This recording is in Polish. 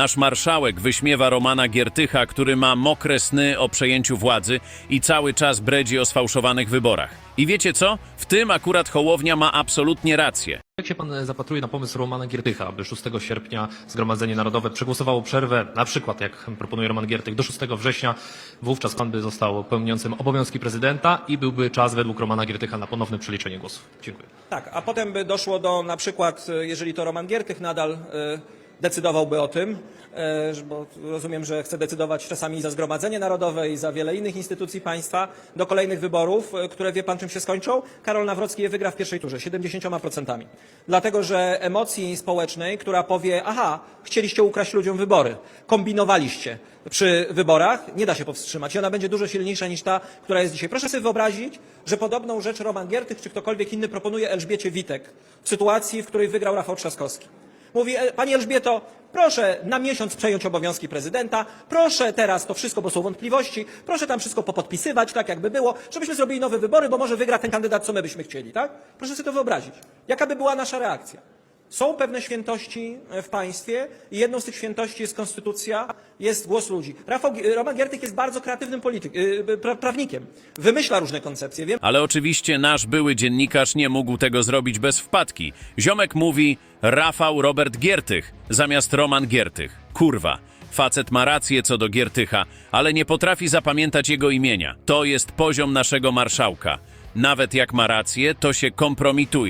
Nasz marszałek wyśmiewa Romana Giertycha, który ma mokre sny o przejęciu władzy i cały czas bredzi o sfałszowanych wyborach. I wiecie co? W tym akurat Hołownia ma absolutnie rację. Jak się pan e, zapatruje na pomysł Romana Giertycha, aby 6 sierpnia Zgromadzenie Narodowe przegłosowało przerwę, na przykład jak proponuje Roman Giertych, do 6 września, wówczas pan by został pełniącym obowiązki prezydenta i byłby czas według Romana Giertycha na ponowne przeliczenie głosów. Dziękuję. Tak, a potem by doszło do na przykład, e, jeżeli to Roman Giertych nadal e, decydowałby o tym, e, bo rozumiem, że chce decydować czasami za Zgromadzenie Narodowe i za wiele innych instytucji państwa, do kolejnych wyborów, e, które wie pan czym się skończą, Karol Nawrocki je wygra w pierwszej turze, 70%. Dlatego, że emocji społecznej, która powie, aha, chcieliście ukraść ludziom wybory, kombinowaliście przy wyborach, nie da się powstrzymać i ona będzie dużo silniejsza niż ta, która jest dzisiaj. Proszę sobie wyobrazić, że podobną rzecz Roman Giertych czy ktokolwiek inny proponuje Elżbiecie Witek w sytuacji, w której wygrał Rafał Trzaskowski. Mówi, "E, Pani Elżbieto, proszę na miesiąc przejąć obowiązki prezydenta, proszę teraz to wszystko, bo są wątpliwości, proszę tam wszystko popodpisywać, tak jakby było, żebyśmy zrobili nowe wybory, bo może wygra ten kandydat, co my byśmy chcieli, tak? Proszę sobie to wyobrazić. Jaka by była nasza reakcja? Są pewne świętości e, w państwie i jedną z tych świętości jest konstytucja, jest głos ludzi. Rafał, Gi- Roman Giertych jest bardzo kreatywnym polityk, yy, pra, prawnikiem. Wymyśla różne koncepcje. Wiem, Ale oczywiście nasz były dziennikarz nie mógł tego zrobić bez wpadki. Ziomek mówi Rafał Robert Giertych zamiast Roman Giertych. Kurwa. Facet ma rację co do Giertycha, ale nie potrafi zapamiętać jego imienia. To jest poziom naszego marszałka. Nawet jak ma rację, to się kompromituje.